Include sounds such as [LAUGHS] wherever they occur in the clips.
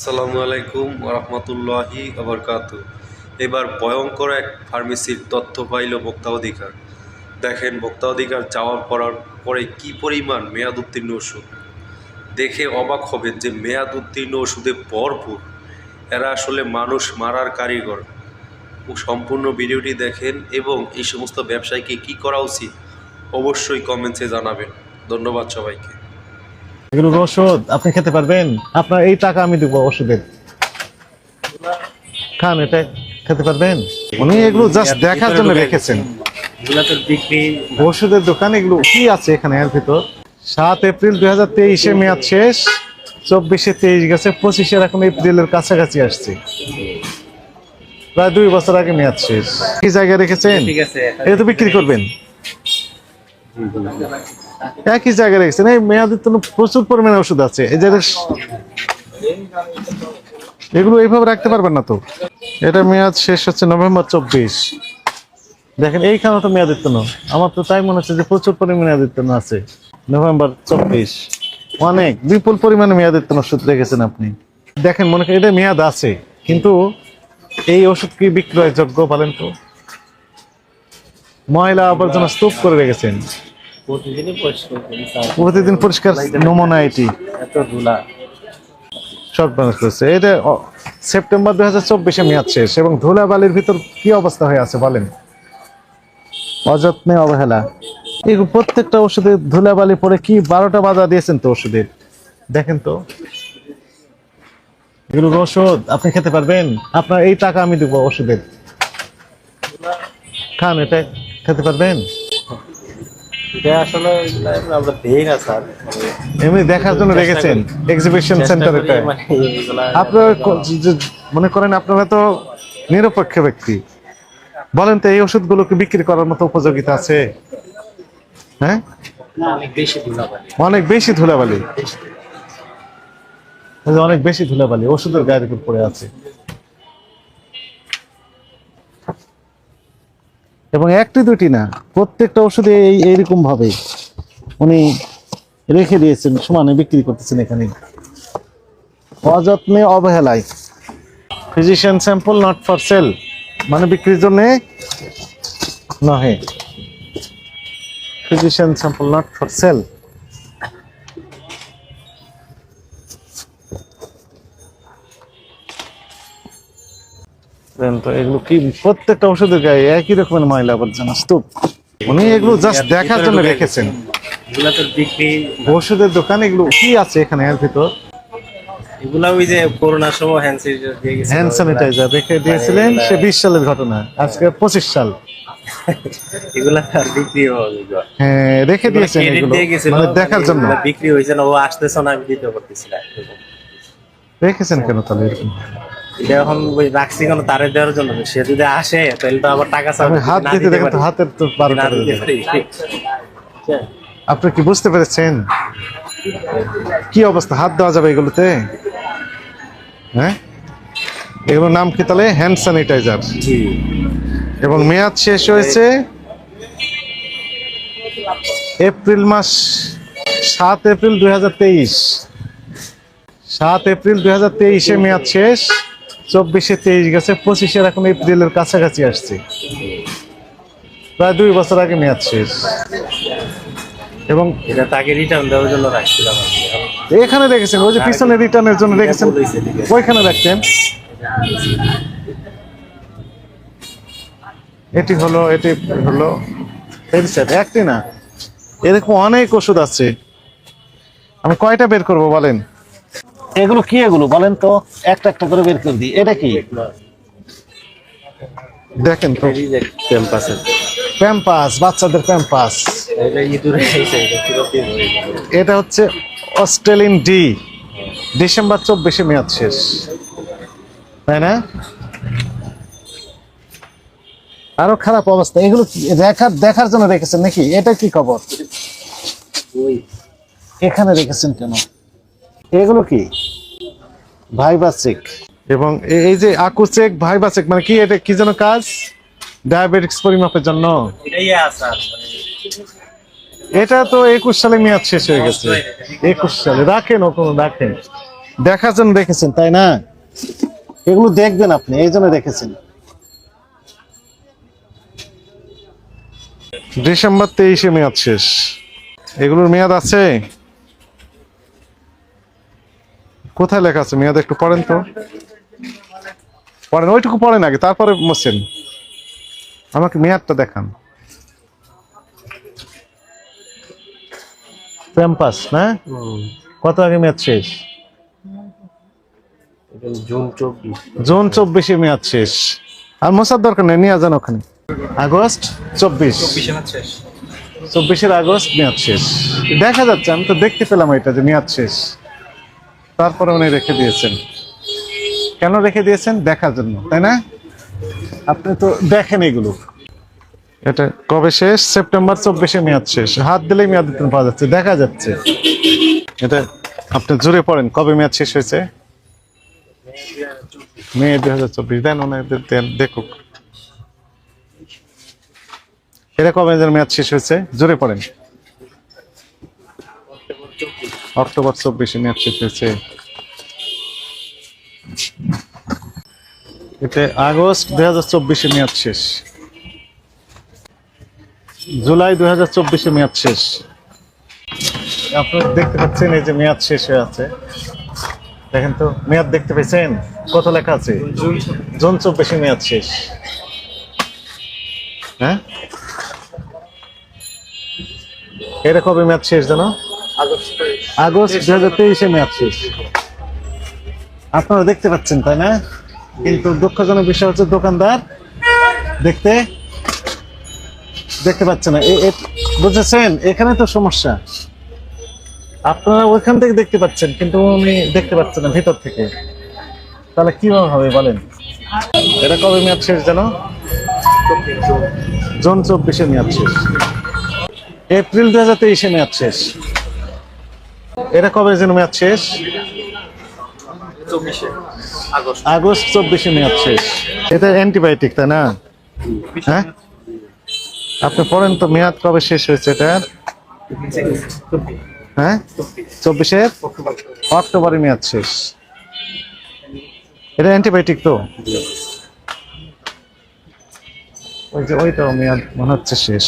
আসসালামু আলাইকুম রহমতুল্লাহি আবরকাত এবার ভয়ঙ্কর এক ফার্মেসির তথ্য পাইল ভোক্তা অধিকার দেখেন ভোক্তা অধিকার চাওয়ার পরার পরে কি পরিমাণ মেয়াদ উত্তীর্ণ ওষুধ? দেখে অবাক হবেন যে মেয়াদ উত্তীর্ণ ওষুধে ভরপুর। এরা আসলে মানুষ মারার কারিগর। সম্পূর্ণ ভিডিওটি দেখেন এবং এই সমস্ত ব্যবসায়ীকে কি করা উচিত অবশ্যই কমেন্টসে জানাবেন। ধন্যবাদ সবাইকে। এগুলো ওষুধ আপনি খেতে পারবেন। আপনার এই টাকা আমি দেবো ওষুধের। খান এটা খেতে পারবেন? উনি এগুলো জাস্ট দেখার জন্য রেখেছেন। ওষুধের দোকান এগুলো কি আছে এখানে এর ভিতর? সাত এপ্রিল দুই হাজার তেইশে মেয়াদ শেষ চব্বিশে তেইশ গেছে পঁচিশের এখন এপ্রিলের কাছাকাছি আসছে। প্রায় দুই বছর আগে মেয়াদ শেষ। কি জায়গায় রেখেছেন? এটা তো বিক্রি করবেন। একই জায়গায় রেখেছেন। এই মেয়াদের তো প্রচুর পরিমাণে ওষুধ আছে। এই যে এগুলো এইভাবে রাখতে পারবেন না তো? এটা মেয়াদ শেষ হচ্ছে নভেম্বর চব্বিশ। দেখেন এইখানে তো মেয়াদিত্ব না। আমার তো তাই মনে হচ্ছে যে প্রচুর পরিমাণে মেয়াদিত্ব আছে। নভেম্বর চব্বিশ। অনেক বিপুল পরিমাণে মেয়াদিত্ব ওষুধ রেখেছেন আপনি। দেখেন, মনে করেন, এটা মেয়াদ আছে, কিন্তু এই ওষুধ কি বিক্রয়যোগ্য বলেন তো? ময়লা আবর্জনা স্তূপ করে রেখেছেন। প্রতিদিনই পরিষ্কার করি স্যার। প্রতিদিন পরিষ্কার নমুনা এটি? এত ধুলা। করছে। এটা সেপ্টেম্বর দুই হাজার চব্বিশে মেয়াদ শেষ এবং ধুলাবালির ভিতর কি অবস্থা হয়ে আছে বলেন? অযত্নে অবহেলা। এই প্রত্যেকটা ওষুধে ধুলাবালি পরে কি বারোটা বাজা দিয়েছেন তো ওষুধের দেখেন তো। এগুলো ওষুধ আপনি খেতে পারবেন? আপনার এই টাকা আমি দেবো ওষুধের। খান এটা খেতে পারবেন? এটা আসলে আমরা দেই না স্যার। এমনি দেখার জন্য রেখেছেন? এক্সিবিশন সেন্টার এটা মানে আপনারা ক- যে- যে- মনে করেন আপনারা তো নিরপেক্ষ ব্যক্তি। বলেন তো এই বিক্রি করার মতো উপযোগিতা আছে? হ্যাঁ? অনেক বেশি ধুলাবালি। অনেক বেশি ধুলাবালি ওষুধের গায়ের উপর পড়ে আছে। এবং একটি দুটি না? প্রত্যেকটা ওষুধে এই এইরকম ভাবে উনি রেখে দিয়েছেন, সমানে বিক্রি করতেছেন এখানে। অযত্নে অবহেলায়। Physician sample not for sale মানে বিক্রির জন্য নহে। Physician sample not for sale তো এগুলো কি, প্রত্যেকটা ওষুধের গায়ে একই রকমের ময়লা আবর্জনা, স্তূপ। উনি এগুলো জাস্ট দেখার জন্য রেখেছেন। ওষুধের দোকান এগুলো কি আছে এখানে এর ভিতর? এগুলা ওই যে করোনার সময় হ্যান্ড স্যানিটাইজার দিয়ে গেছে হ্যান্ড স্যানিটাইজার রেখে দিয়েছিলেন সে বিশ সালের ঘটনা আজকে পঁচিশ সাল। এগুলা আর বিক্রি হ্যাঁ রেখে দিয়েছেন এগুলো মানে দেখার জন্য। বিক্রি হয়েছে না ও আসতেছে না আমি দিতে পারতেছি না। রেখেছেন কেন তাহলে এরকম? এটা এখন ওই রাখছি কেন তারে দেওয়ার জন্য সে যদি আসে তাহলে তো আবার টাকা চাবে। হাত দিতে দেখেন তো হাতের তো। পারি। আপনি কি বুঝতে পেরেছেন? কি অবস্থা? হাত দেওয়া যাবে এগুলোতে? হ্যাঁ? এগুলোর নাম কি তাহলে? Hand sanitiser. এবং মেয়াদ শেষ হয়েছে এপ্রিল মাস সাত এপ্রিল দুই হাজার তেইশ। সাত এপ্রিল দুই হাজার তেইশে মেয়াদ শেষ। চব্বিশে তেইশ গেছে পঁচিশের এখন এপ্রিলের কাছাকাছি আসছে। প্রায় দুই বছর আগে মেয়াদ শেষ। এবং এটা তাকে রিটার্ন দেওয়ার জন্য রাখছিলাম এখানে রেখেছেন ওই যে পিছনে রিটার্নের জন্য রেখেছেন। ওইখানে রাখতেন। এটি হলো এটি হলো হেডসেট একটি না। এরকম অনেক ওষুধ আছে। আমি কয়টা বের করব বলেন? এগুলো কি এগুলো? বলেন তো একটা একটা করে বের করে দিই। এটা কি? দেখেন তো। ক্যাম্পাসের প্যাম্পাস বাচ্চাদের প্যাম্পাস এটা হচ্ছে অস্ট্রেলিন ডি। ডিসেম্বর চব্বিশে মেয়াদ শেষ। তাই না? আরও খারাপ অবস্থা। এগুলো দেখার দেখার জন্য রেখেছেন নাকি? এটা কি খবর? এখানে রেখেছেন কেন? এগুলো কি? ভাইবা চেক। এবং এই যে আকুচেক ভাইবা চেক মানে কি এটা কি যেন কাজ? ডায়াবেটিক্স পরিমাপের জন্য। এটা তো একুশ সালে মেয়াদ শেষ হয়ে গেছে। একুশ সালে। রাখেন ও কোনো রাখেন। দেখার জন্য রেখেছেন তাই না? এগুলো দেখবেন আপনি, এই জন্য রেখেছেন ডিসেম্বর তেইশে মেয়াদ শেষ। এগুলোর মেয়াদ আছে? কোথায় লেখা আছে? মেয়াদ একটু পড়েন তো। পড়েন ওইটুকু পড়েন আগে তারপরে মোছেন আমাকে মেয়াদটা দেখান। ক্যাম্পাস না? কত আগে মেয়াদ শেষ? জুন চব্বিশ। জুন চব্বিশে মেয়াদ শেষ। আর মশার দরকার নেই নিয়ে যান ওখানে। আগস্ট চব্বিশ। চব্বিশের আগস্ট মেয়াদ শেষ। দেখা যাচ্ছে আমি তো দেখতে পেলাম এটা যে মেয়াদ শেষ। তারপরে উনি রেখে দিয়েছেন। কেন রেখে দিয়েছেন? দেখার জন্য, তাই না? আপনি তো দেখেন এগুলো। এটা কবে শেষ? সেপ্টেম্বর চব্বিশে মেয়াদ শেষ। হাত দিলেই মেয়াদ পাওয়া যাচ্ছে, দেখা যাচ্ছে। এটা আপনি জুড়ে পড়েন, কবে মেয়াদ শেষ হয়েছে? মে দুই হাজার চব্বিশ, দেন ওনাদের দেন দেখুক। এটা কবে মেয়াদ শেষ হয়েছে? জোরে পড়েন। অক্টোবর চব্বিশে মেয়াদ শেষ হয়েছে এতে আগস্ট দুই হাজার চব্বিশে মেয়াদ শেষ। জুলাই দুই হাজার চব্বিশে মেয়াদ শেষ। আপনারা দেখতে পাচ্ছেন এই যে মেয়াদ শেষ হয়ে আছে। দেখেন তো মেয়াদ দেখতে পেয়েছেন কত লেখা আছে? জুন চব্বিশে মেয়াদ শেষ। হ্যাঁ? এটা কবে মেয়াদ শেষ জানো? আগস্ট দুই হাজার তেইশে মেয়াদ শেষ। আপনারা দেখতে পাচ্ছেন তাই না? কিন্তু দুঃখজনক বিষয় হচ্ছে দোকানদার দেখতে দেখতে পাচ্ছে না। বুঝেছেন? এখানে তো সমস্যা। আপনারা ওইখান থেকে দেখতে পাচ্ছেন কিন্তু উনি দেখতে পাচ্ছেন না ভিতর থেকে। তাহলে কীভাবে হবে বলেন? এটা কবে মেয়াদ শেষ যেন? জুন চব্বিশে মেয়াদ শেষ। এপ্রিল দু হাজার তেইশে মেয়াদ শেষ। এটা কবে যেন মেয়াদ শেষ? আগস্ট। চব্বিশে মেয়াদ শেষ। এটা অ্যান্টিবায়োটিক তাই না? হ্যাঁ? আপনি পড়েন তো মেয়াদ কবে শেষ হয়েছে এটা হ্যাঁ? চব্বিশে? অক্টোবরে মেয়াদ শেষ। এটা অ্যান্টিবায়োটিক তো? ওই যে ওইটাও মেয়াদ মনে হচ্ছে শেষ।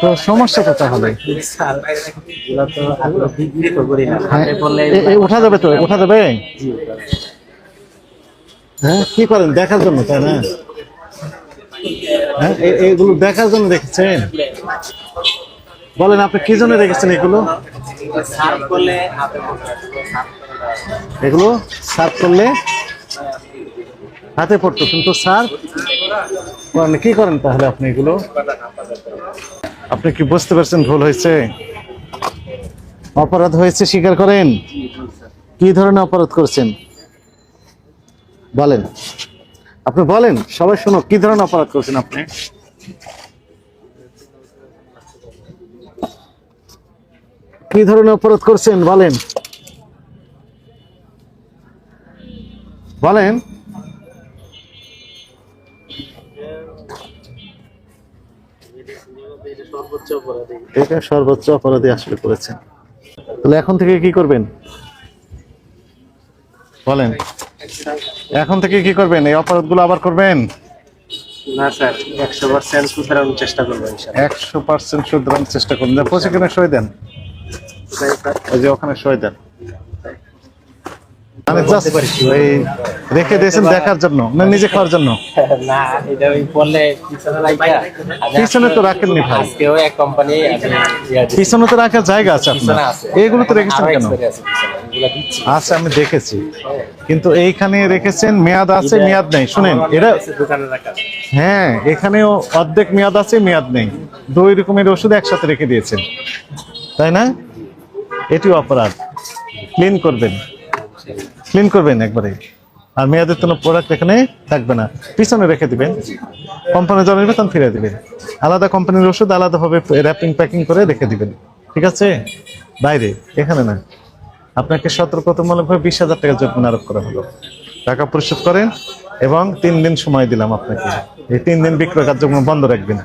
তো সমস্যা তাহলে না হ্যাঁ, যাবে তো উঠা যাবে? হ্যাঁ কি করেন? দেখার জন্য তাই না? হ্যাঁ এগুলো দেখার জন্য রেখেছেন বলেন আপনি কি জন্য রেখেছেন এগুলো? এগুলো সার্ভ করলে হাতে পড়তো কিন্তু সার্ভ করেন কি করেন তাহলে আপনি এগুলো? আপনি কি বুঝতে পারছেন ভুল হয়েছে? অপরাধ হয়েছে স্বীকার করেন? কি ধরনের অপরাধ করছেন? বলেন। আপনি বলেন, সবাই শোনো কি ধরনের অপরাধ করছেন আপনি? কি ধরনের অপরাধ করছেন? বলেন। বলেন। এটা সর্বোচ্চ অপরাধী আসলে করেছেন। তাহলে এখন থেকে কি করবেন? বলেন। এখন থেকে কি করবেন? এই অপরাধগুলো আবার করবেন? না স্যার একশো পার্সেন্ট সুতরাং চেষ্টা করব ইনশাআল্লাহ। একশো পার্সেন্ট শুধরানোর চেষ্টা করুন। প্রশিক্ষণে সই দেন। ওই যে ওখানে সই দেন। মানে just ওই রেখে দিয়েছেন দেখার জন্য না নিজে খাওয়ার জন্য? [LAUGHS] না এটা ওই বললে পিছনে রাখা পিছনে তো রাখেননি ভাই। আজকেও এক কোম্পানি আমি পিছনে তো রাখার জায়গা আছে আপনার। এইগুলো তো রেখেছেন কেন? এগুলা আচ্ছা আমি দেখেছি। কিন্তু এইখানে রেখেছেন মেয়াদ আছে মেয়াদ নেই। শুনেন এটা হ্যাঁ এখানেও অর্ধেক মেয়াদ আছে মেয়াদ নেই। দুই রকমের ওষুধ একসাথে রেখে দিয়েছেন। তাই না? এটিও অপরাধ। ক্লিন করবেন। ক্লিন করবেন একবারে। আর মেয়াদের কোনো প্রোডাক্ট এখানে থাকবে না। পিছনে রেখে দিবেন। কোম্পানি জলের তখন ফিরে দিবেন। আলাদা কোম্পানির ওষুধ আলাদাভাবে র্যাপিং প্যাকিং করে রেখে দিবেন। ঠিক আছে? বাইরে, এখানে না। আপনাকে সতর্কতামূলকভাবে বিশ হাজার টাকা জরিমানা আরোপ করা হলো। টাকা পরিশোধ করেন এবং তিন দিন সময় দিলাম আপনাকে। এই তিন দিন বিক্রয় কার্যক্রম বন্ধ রাখবেন।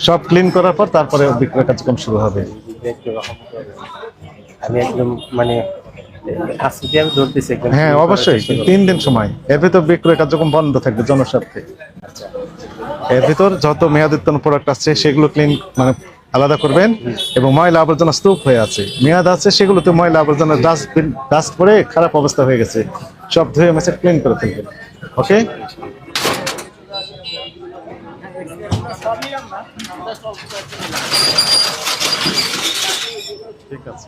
সব ক্লিন করার পর তারপরে বিক্রয় কার্যক্রম শুরু হবে। আমি একদম মানে হ্যাঁ অবশ্যই। তিন দিন সময়। এর ভিতর বিক্রয় কার্যক্রম বন্ধ থাকবে জনস্বার্থে। এর ভিতর যত মেয়াদোত্তীর্ণ প্রোডাক্ট আছে সেগুলো ক্লিন মানে আলাদা করবেন এবং ময়লা আবর্জনা স্তূপ হয়ে আছে। মেয়াদ আছে সেগুলোতে ময়লা আবর্জনা ডাস্টবিন ডাস্ট পরে খারাপ অবস্থা হয়ে গেছে। সব ধুয়ে মেসে ক্লিন করে ফেলবেন। ওকে ঠিক আছে।